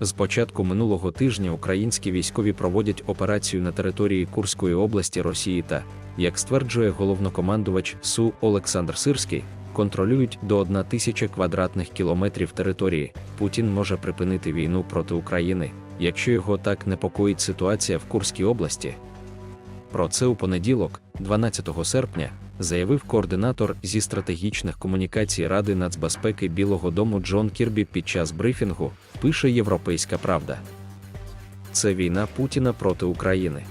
З початку минулого тижня українські військові проводять операцію на території Курської області Росії та, як стверджує головнокомандувач СУ Олександр Сирський, контролюють до 1 тисячі квадратних кілометрів території. Путін може припинити війну проти України, якщо його так непокоїть ситуація в Курській області. Про це у понеділок, 12 серпня, заявив координатор зі стратегічних комунікацій Ради нацбезпеки Білого Дому Джон Кірбі під час брифінгу, пише Європейська Правда. Це війна Путіна проти України.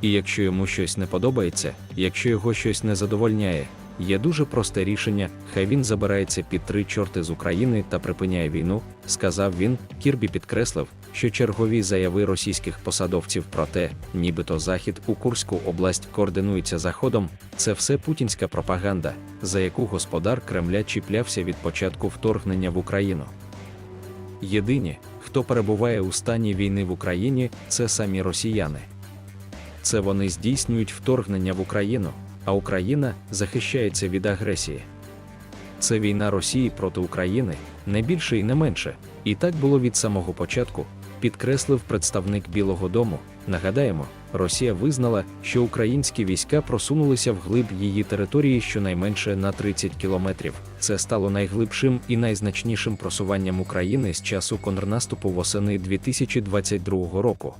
І якщо йому щось не подобається, якщо його щось не задовольняє, є дуже просте рішення, хай він забирається під три чорти з України та припиняє війну, сказав він. Кірбі підкреслив, що чергові заяви російських посадовців про те, нібито захід у Курську область координується заходом, це все путінська пропаганда, за яку господар Кремля чіплявся від початку вторгнення в Україну. Єдині, хто перебуває у стані війни в Україні, це самі росіяни. Це вони здійснюють вторгнення в Україну, а Україна захищається від агресії. Це війна Росії проти України, не більше і не менше, і так було від самого початку, підкреслив представник Білого Дому. Нагадаємо, Росія визнала, що українські війська просунулися вглиб її території щонайменше на 30 кілометрів. Це стало найглибшим і найзначнішим просуванням України з часу контрнаступу восени 2022 року.